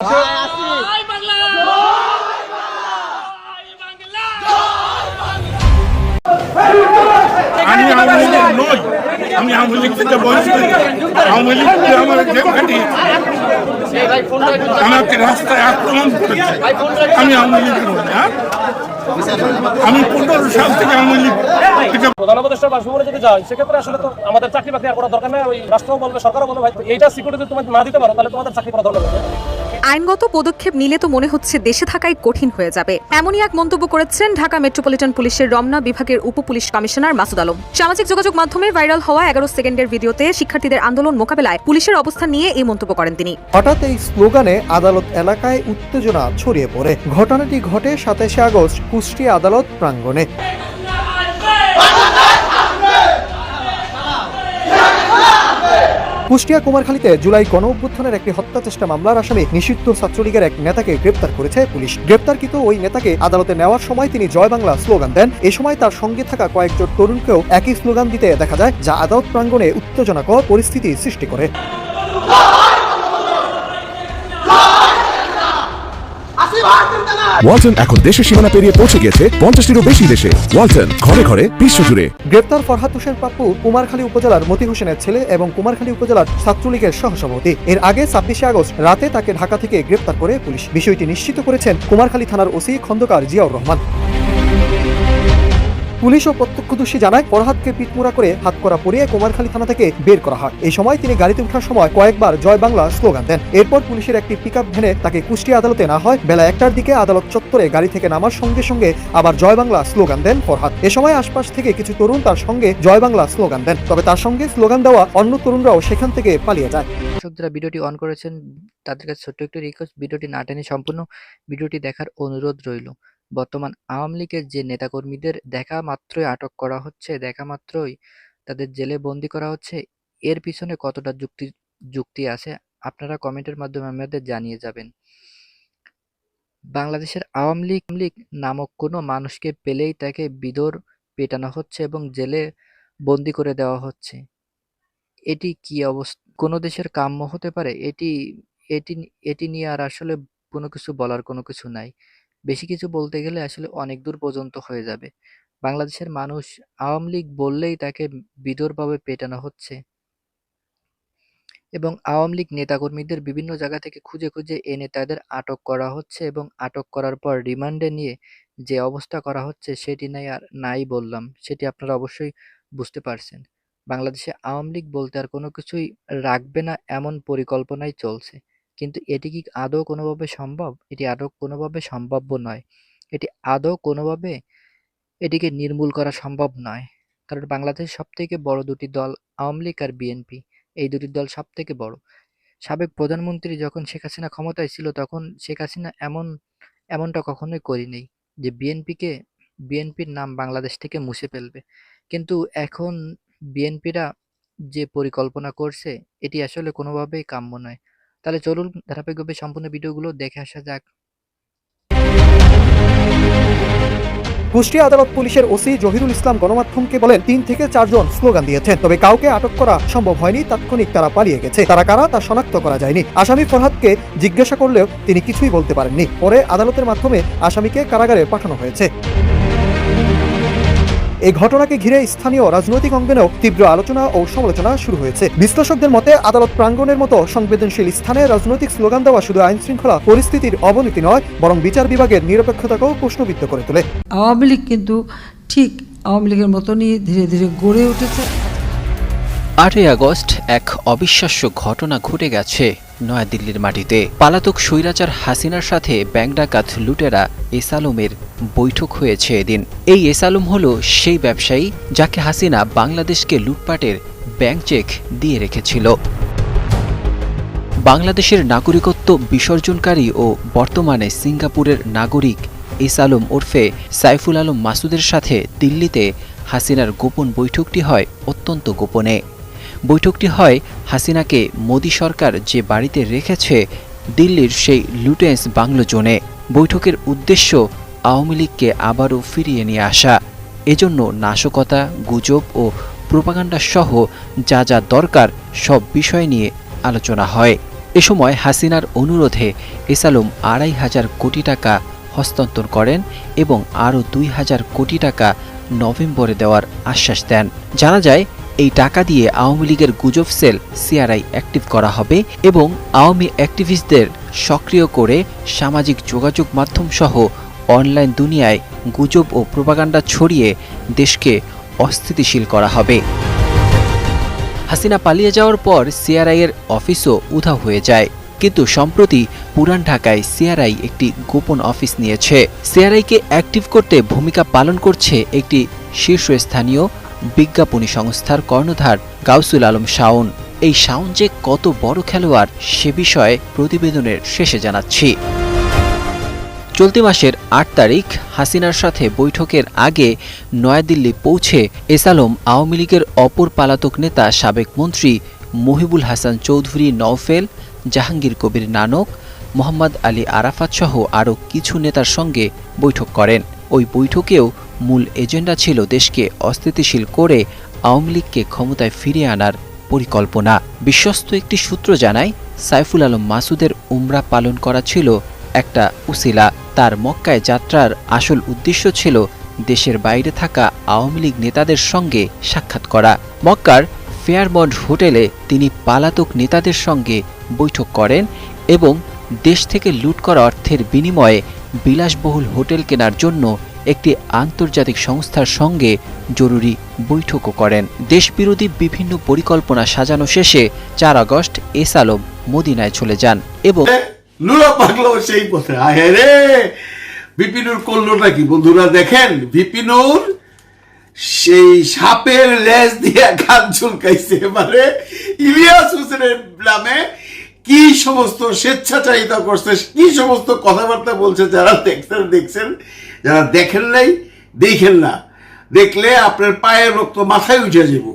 জয় বাংলা। জয় বাংলা। আমি আওয়ামী লীগ নই। আমি আওয়ামী লীগ থেকে বহিষ্কৃত আওয়ামী লীগ আমার কাটিয়ে আমাকে রাস্তায় আক্রমণ করেছে। আমি আওয়ামী লীগ নই হ্যাঁ? আমি পনেরো সাল থেকে আওয়ামী লীগ প্রধান উপদেষ্টা বাসভবনে যদি যায় সেক্ষেত্রে আসলে তো আমাদের চাকরি বাকরি আর করার দরকার নেই। ওই রাষ্ট্রও বলবে সরকারও বলবে ভাই এইটা সিকিউরিটি তুমি না দিতে পারো তাহলে তোমাদের চাকরি করা দরকার নেই। আইনগত পদক্ষেপ নিলে তো মনে হচ্ছে দেশে থাকাই কঠিন হয়ে যাবে। এমনই এক মন্তব্য করেছেন ঢাকা মেট্রোপলিটন পুলিশের রমনা বিভাগের উপ পুলিশ কমিশনার মাসুদ আলম। সামাজিক যোগাযোগ মাধ্যমে ভাইরাল হওয়া এগারো সেকেন্ডের ভিডিওতে শিক্ষার্থীদের আন্দোলন মোকাবেলায় পুলিশের অবস্থান নিয়ে এই মন্তব্য করেন তিনি। হঠাৎ এই স্লোগানে আদালত এলাকায় উত্তেজনা ছড়িয়ে পড়ে। ঘটনাটি ঘটে সাতাশে আগস্ট কুষ্টিয়া আদালত প্রাঙ্গণে। কুষ্টিয়া কুমারখালীতে জুলাই গণ অভ্যুত্থানের একটি হত্যা চেষ্টা মামলার আসামি নিষিদ্ধ ছাত্রলীগের এক নেতাকে গ্রেপ্তার করেছে পুলিশ। গ্রেপ্তারকৃত ওই নেতাকে আদালতে নেওয়ার সময় তিনি জয় বাংলা স্লোগান দেন। এ সময় তার সঙ্গে থাকা কয়েকজন তরুণকেও একই স্লোগান দিতে দেখা যায়, যা আদালত প্রাঙ্গণে উত্তেজনাকর পরিস্থিতি সৃষ্টি করে। ওয়ালটন এখন দেশের সীমানা পেরিয়ে পৌঁছে গেছে পঞ্চাশটিরও বেশি দেশে। ওয়ালটন ঘরে ঘরে বিশ্বজুড়ে গ্রেপ্তার ফরহাদ হোসেন পাপ্পু কুমারখালী উপজেলার মতি হোসেনের ছেলে এবং কুমারখালী উপজেলার ছাত্রলীগের সহসভাপতি। এর আগে ছাব্বিশে আগস্ট রাতে তাকে ঢাকা থেকে গ্রেপ্তার করে পুলিশ। বিষয়টি নিশ্চিত করেছেন কুমারখালী থানার ওসি খন্দকার জিয়াউর রহমান। পুলিশ ও প্রত্যক্ষদর্শী জানায়, ফরহাদকে পিটমুরা করে হাত করা পরিয়ে কুমারখালী থানা থেকে বের করা হয়। এই সময় তিনি গাড়িতে ওঠার সময় কয়েকবার জয় বাংলা স্লোগান দেন। এরপর পুলিশের একটি পিক আপ ভ্যানে তাকে কুষ্টিয়া আদালতে না হয়। বেলা একটার দিকে আদালত চত্বরে গাড়ি থেকে নামার সঙ্গে সঙ্গে আবার জয় বাংলা স্লোগান দেন ফরহাদ। এ সময় আশপাশ থেকে কিছু তরুণ তার সঙ্গে জয় বাংলা স্লোগান দেন। তবে তার সঙ্গে স্লোগান দেওয়া অন্য তরুণরাও সেখান থেকে পালিয়ে যায়। দর্শক যারা ভিডিওটি অন করেছেন, তাদের কাছে ছোট্ট একটি রিকোয়েস্ট ভিডিওটি না টেনে সম্পূর্ণ ভিডিওটি দেখার অনুরোধ রইল। বর্তমান আওয়ামী লীগের যে নেতাকর্মীদের দেখা মাত্রই আটক করা হচ্ছে, দেখা মাত্রই তাদের জেলে বন্দি করা হচ্ছে, এর পিছনে কতটা যুক্তি যুক্তি আছে আপনারা কমেন্টের মাধ্যমে আমাদের জানিয়ে যাবেন। বাংলাদেশের আওয়ামী লীগ লীগ নামক কোনো মানুষকে পেলেই তাকে বিদর পেটানো হচ্ছে এবং জেলে বন্দি করে দেওয়া হচ্ছে। এটি কি অবস্থা, কোনো দেশের কাম্য হতে পারে? এটি এটি এটি নিয়ে আর আসলে কোনো কিছু বলার কোনো কিছু নাই। বেশি কিছু বলতে গেলে আসলে অনেক দূর পর্যন্ত হয়ে যাবে। বাংলাদেশের মানুষ আওয়ামী লীগ বললেই তাকে বিদরভাবে পেটানো হচ্ছে। এবং আওয়ামী লীগ নেতাকর্মীদের বিভিন্ন জায়গা থেকে খুঁজে খুঁজে এনে তাদের আটক করা হচ্ছে এবং আটক করার পর রিমান্ডে নিয়ে যে অবস্থা করা হচ্ছে সেটি নাই আর নাই বললাম, সেটি আপনারা অবশ্যই বুঝতে পারছেন। বাংলাদেশে আওয়ামী লীগ বলতে আর কোনো কিছুই রাখবে না এমন পরিকল্পনাই চলছে। কিন্তু এটি কি আদৌ কোনোভাবে সম্ভব? এটি আদৌ কোনোভাবে সম্ভাব্য নয়। এটি আদৌ কোনোভাবে এটিকে নির্মূল করা সম্ভব নয়। কারণ বাংলাদেশের সব থেকে বড় দুটি দল আওয়ামী লীগ আর বিএনপি। এই দুটি দল সব থেকে বড়। সাবেক প্রধানমন্ত্রী যখন শেখ হাসিনা ক্ষমতায় ছিল তখন শেখ হাসিনা এমন, এমনটা কখনোই করিনি যে বিএনপিকে, বিএনপির নাম বাংলাদেশ থেকে মুছে ফেলবে। কিন্তু এখন বিএনপিরা যে পরিকল্পনা করছে, এটি আসলে কোনোভাবেই কাম্য নয়। তাহলে চলুন ধারাবাহিকভাবে সম্পূর্ণ ভিডিওগুলো দেখে আসা যাক। কুষ্টিয়া আদালত পুলিশের ওসি জহিরুল ইসলাম গণমাধ্যমকে বলেন, তিন থেকে চারজন স্লোগান দিয়েছেন, তবে কাউকে আটক করা সম্ভব হয়নি, তাৎক্ষণিক তারা পালিয়ে গেছে। তারা কারা তা শনাক্ত করা যায়নি। আসামি ফরহাদকে জিজ্ঞাসা করলেও তিনি কিছুই বলতে পারেননি। পরে আদালতের মাধ্যমে আসামিকে কারাগারে পাঠানো হয়েছে। এই ঘটনাকে ঘিরে স্থানীয় রাজনৈতিক অঙ্গনেও তীব্র আলোচনা ও সমালোচনা শুরু হয়েছে। বিশ্লেষকদের মতে আদালত প্রাঙ্গণের মতো সংবেদনশীল স্থানে রাজনৈতিক স্লোগান দেওয়া শুধু আইন শৃঙ্খলা পরিস্থিতির অবনতি নয় বরং বিচার বিভাগের নিরপেক্ষতাকেও প্রশ্নবিদ্ধ করে তোলে। আওয়ামী লীগ কিন্তু ঠিক আওয়ামী লীগের মতনই ধীরে ধীরে গড়ে উঠেছে। আটই আগস্ট এক অবিশ্বাস্য ঘটনা ঘটে গেছে। নয়াদিল্লির মাটিতে। পালাতক স্বৈরাচার হাসিনার সাথে ব্যাংক ডাকাত লুটেরা এসালুমের বৈঠক হয়েছে এদিন। এই এসালুম হল সেই ব্যবসায়ী যাকে হাসিনা বাংলাদেশকে লুটপাটের ব্যাংক চেক দিয়ে রেখেছিল। বাংলাদেশের নাগরিকত্ব বিসর্জনকারী ও বর্তমানে সিঙ্গাপুরের নাগরিক ইসালম ওরফে সাইফুল আলম মাসুদের সাথে দিল্লিতে হাসিনার গোপন বৈঠকটি হয় অত্যন্ত গোপনে। বৈঠকটি হয় হাসিনাকে মোদী সরকার যে বাড়িতে রেখেছে, দিল্লির সেই লুটেন্স বাংলো জোনে। বৈঠকের উদ্দেশ্য আওয়ামী লীগকে আবারও ফিরিয়ে নিয়ে আসা। এজন্য নাশকতা, গুজব ও প্রোপাগান্ডা সহ যা যা দরকার সব বিষয় নিয়ে আলোচনা হয়। এ সময় হাসিনার অনুরোধে এসালম আড়াই হাজার কোটি টাকা হস্তান্তর করেন এবং আরও দুই হাজার কোটি টাকা নভেম্বরে দেওয়ার আশ্বাস দেন। জানা যায় এই টাকা দিয়ে আওয়ামী লীগের গুজব সেল সিআরআই অ্যাক্টিভ করা হবে এবং আওয়ামী অ্যাক্টিভিস্টদের সক্রিয় করে সামাজিক যোগাযোগ মাধ্যম সহ অনলাইন দুনিয়ায় গুজব ও প্রোপাগান্ডা ছড়িয়ে দেশকে অস্থিতিশীল করা হবে। হাসিনা পালিয়ে যাওয়ার পর সিআরআই এর অফিসও উধাও হয়ে যায়। কিন্তু সম্প্রতি পুরান ঢাকায় সিআরআই একটি গোপন অফিস নিয়েছে। সিআরআইকে অ্যাক্টিভ করতে ভূমিকা পালন করছে একটি শীর্ষস্থানীয় বিজ্ঞাপনী সংস্থার কর্ণধার গাউসুল আলম শাওন। এই শাওন যে কত বড় খেলোয়াড়, সে বিষয়ে প্রতিবেদনের শেষে জানাচ্ছি। চলতি মাসের আট তারিখ হাসিনার সাথে বৈঠকের আগে নয়াদিল্লি পৌঁছে এসালম আওয়ামী লীগের অপর পালাতক নেতা সাবেক মন্ত্রী মহিবুল হাসান চৌধুরী নওফেল, জাহাঙ্গীর কবির নানক, মোহাম্মদ আলী আরাফাত সহ আরও কিছু নেতার সঙ্গে বৈঠক করেন। ওই বৈঠকেও মূল এজেন্ডা ছিল দেশকে অস্থিতিশীল করে আওয়ামী লীগকে ক্ষমতায় ফিরিয়ে আনার পরিকল্পনা। বিশ্বস্ত একটি সূত্র জানায়, সাইফুল আলম মাসুদের উমরা পালন করা ছিল একটা উসিলা। তার মক্কায় যাত্রার আসল উদ্দেশ্য ছিল দেশের বাইরে থাকা আওয়ামী লীগ নেতাদের সঙ্গে সাক্ষাৎ করা। মক্কার ফেয়ারমন্ড হোটেলে তিনি পালাতক নেতাদের সঙ্গে বৈঠক করেন এবং দেশ থেকে লুট করা অর্থের বিনিময়ে বিলাসবহুল হোটেল কেনার জন্য একটি আন্তর্জাতিক সংস্থার সঙ্গে জরুরি বৈঠকও করেন। দেশবিরোধী বিভিন্ন পরিকল্পনা সাজানো শেষে চার আগস্ট এস আলম মদিনায় চলে যান এবং সেই পথে। বিপিনুর করলোটা কি? বন্ধুরা দেখেন, বিপিনুর সেই সাপের লেজ দিয়ে গান চুলকাইছে মানে ইলিয়াস হোসেনের নামে কি সমস্ত স্বেচ্ছাচারিতা করছে কি সমস্ত কথাবার্তা বলছে যারা দেখছেন দেখছেন? যারা দেখেন নাই, দেখেন না। দেখলে আপনার পায়ের রক্ত মাথায় উঠে যাব।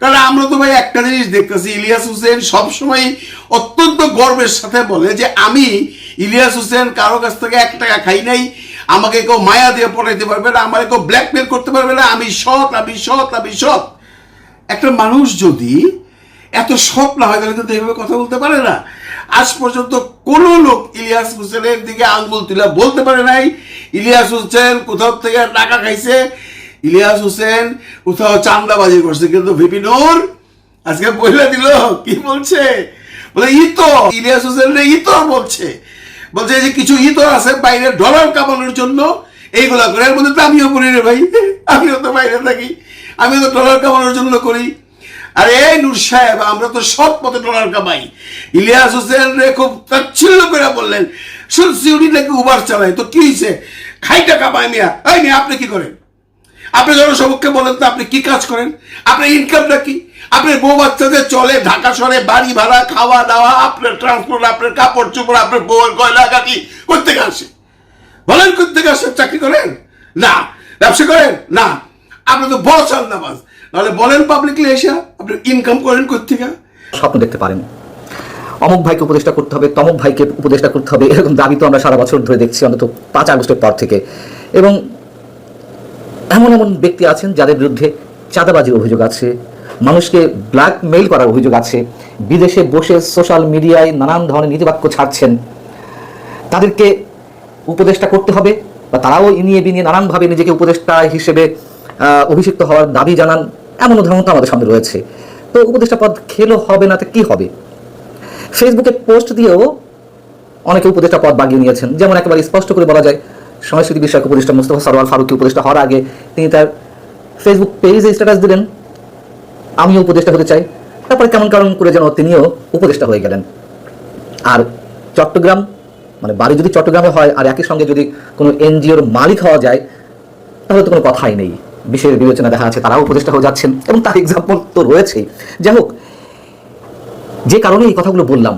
কারণ আমরা তো ভাই একটা জিনিস দেখতেছি, ইলিয়াস হোসেন সবসময় অত্যন্ত গর্বের সাথে বলে যে, আমি ইলিয়াস হোসেন কারও কাছ থেকে এক টাকা খাই নাই। আমাকে কেউ মায়া দিয়ে পড়াইতে পারবে না, আমাকে কেউ ব্ল্যাকমেল করতে পারবে না। আমি সৎ আমি সৎ আমি সৎ। একটা মানুষ যদি এত সৎ না হয় তাহলে কিন্তু এইভাবে কথা বলতে পারে না। আজ পর্যন্ত কোনো লোক ইলিয়াস হোসেনের দিকে আঙ্গুল তুলে বলতে পারে নাই, ইলিয়াস হোসেন কোথাও থেকে টাকা খাইছে, ইলিয়াস হোসেন কোথাও চান্দাবাজি করছে, কিন্তু ভিপিনুর আজকে বলে দিল, কি বলছে? বলে ইতো ইলিয়াস হোসেন রে ইতর বলছে। বলছে যে কিছু ইতর আছে বাইরে ডলার কামানোর জন্য, এইগুলা করে এর মধ্যে তো আমিও করি রে ভাই, আমিও তো বাইরে থাকি, আমিও তো ডলার কামানোর জন্য করি। আরে এই নূর সাহেব, আমরা তো সৎ পথে ডলার কামাই। ইলিয়াস হোসেন রে খুব তাচ্ছিল্য করে বললেন, শুনছি উনি নাকি উবার চালায়, তো কি হয়েছে খাইটা কামাই মিয়া। এই মিয়া, আপনি কি করেন? আপনি জনসমক্ষে বলেন তো আপনি কি কাজ করেন? আপনার ইনকামটা কি? আপনার বউ বাচ্চাদের চলে, ঢাকা শহরে বাড়ি ভাড়া, খাওয়া দাওয়া, আপনার ট্রান্সপোর্ট আপনার কাপড় চোপড়, আপনার বউয়ের গয়লা কাটি করতে আসে? বলেন করতে আসে, চাকরি করেন? না। ব্যবসা করেন? না। আপনি তো বড় চান্দাবাজ। নাহলে বলেন পাবলিকলি এসে, আপনি ইনকাম করেন কোথেকে স্বপ্ন দেখতে পারেন। অমুক ভাইকে উপদেষ্টা করতে হবে, তমুক ভাইকে উপদেষ্টা করতে হবে, এরকম দাবি তো আমরা সারা বছর ধরে দেখছি, অন্তত পাঁচ আগস্টের পর থেকে। এবং এমন এমন ব্যক্তি আছেন যাদের বিরুদ্ধে চাঁদাবাজির অভিযোগ আছে, মানুষকে ব্ল্যাকমেইল করার অভিযোগ আছে, বিদেশে বসে সোশ্যাল মিডিয়ায় নানান ধরনের নীতিবাক্য ছাড়ছেন। তাদেরকে উপদেষ্টা করতে হবে, বা তারাও ইনিয়ে বিনিয়ে নানানভাবে নিজেকে উপদেষ্টা হিসেবে অভিষিক্ত হওয়ার দাবি জানান। এমন উদাহরণ তো আমাদের সামনে রয়েছে। তো উপদেষ্টা পদ খেলো হবে না, তো কি হবে? ফেসবুকে পোস্ট দিয়েও অনেকে উপদেষ্টা পদ বাগিয়ে নিয়েছেন। যেমন একেবারে স্পষ্ট করে বলা যায়, সংস্কৃতি বিষয়ক উপদেষ্টা মুস্তফা সরওয়ার ফারুকি উপদেষ্টা হওয়ার আগে তিনি তার ফেসবুক পেজে স্ট্যাটাস দিলেন। আমিও উপদেষ্টা হতে চাই। তারপরে কেমন কারণ করে যেন তিনিও উপদেষ্টা হয়ে গেলেন। আর চট্টগ্রাম মানে বাড়ি যদি চট্টগ্রামে হয় আর একই সঙ্গে যদি কোনো এনজিওর মালিক হওয়া যায়, তাহলে তো কোনো কথাই নেই। বিশেষ বিবেচনা দেখা যাচ্ছে তারাও উপদেষ্টা হয়ে যাচ্ছেন এবং তার এক্সাম্পল তো রয়েছেই। যাই হোক, যে কারণে এই কথাগুলো বললাম,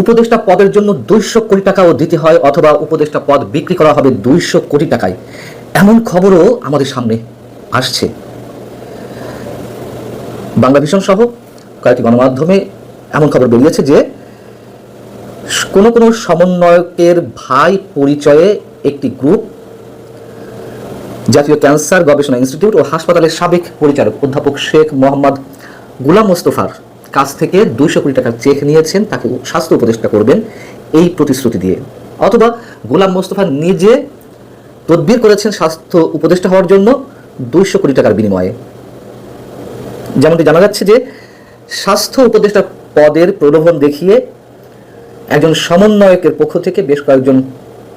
উপদেষ্টা পদের জন্য দুইশো কোটি টাকাও দিতে হয় অথবা উপদেষ্টা পদ বিক্রি করা হবে দুইশো কোটি টাকায়। এমন খবরও আমাদের সামনে আসছে। বাংলা ভীষণ সহ কয়েকটি গণমাধ্যমে এমন খবর বেরিয়েছে যে কোন কোন সমন্বয়কের ভাই পরিচয়ে একটি গ্রুপ জাতীয় ক্যান্সার গবেষণা ইনস্টিটিউট ও হাসপাতালের সাবেক পরিচালক অধ্যাপক শেখ মোহাম্মদ গুলাম মোস্তফার কাছ থেকে দুইশো কোটি টাকার চেক নিয়েছেন, তাকে স্বাস্থ্য উপদেষ্টা করবেন এই প্রতিশ্রুতি দিয়ে। অথবা গোলাম মোস্তফা নিজে তদবির করেছেন স্বাস্থ্য উপদেষ্টা হওয়ার জন্য দুইশো কোটি টাকার বিনিময়ে। যেমনটি জানা যাচ্ছে যে, স্বাস্থ্য উপদেষ্টা পদের প্রলোভন দেখিয়ে একজন সমন্বয়কের পক্ষ থেকে বেশ কয়েকজন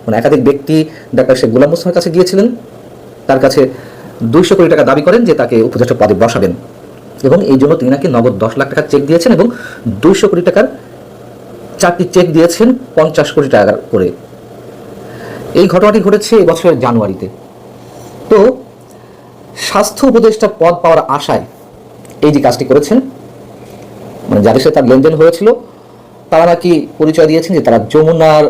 মানে একাধিক ব্যক্তি ডাক্তার শেখ গোলাম মোস্তফার কাছে গিয়েছিলেন। তার কাছে দুইশো কোটি টাকা দাবি করেন যে তাকে উপদেষ্টা পদে বসাবেন। এবং এই জন্য তিনি নাকি নগদ দশ লাখ টাকার চেক দিয়েছেন এবং দুইশো কোটি টাকার চারটি চেক দিয়েছেন পঞ্চাশ কোটি টাকা করে। এই ঘটনাটি ঘটেছে এবছরের জানুয়ারিতে। তো স্বাস্থ্য উপদেষ্টা পদ পাওয়ার আশায় এই যে কাজটি করেছেন মানে যাদের সাথে তার লেনদেন হয়েছিল, তারা নাকি পরিচয় দিয়েছেন যে তারা যমুনার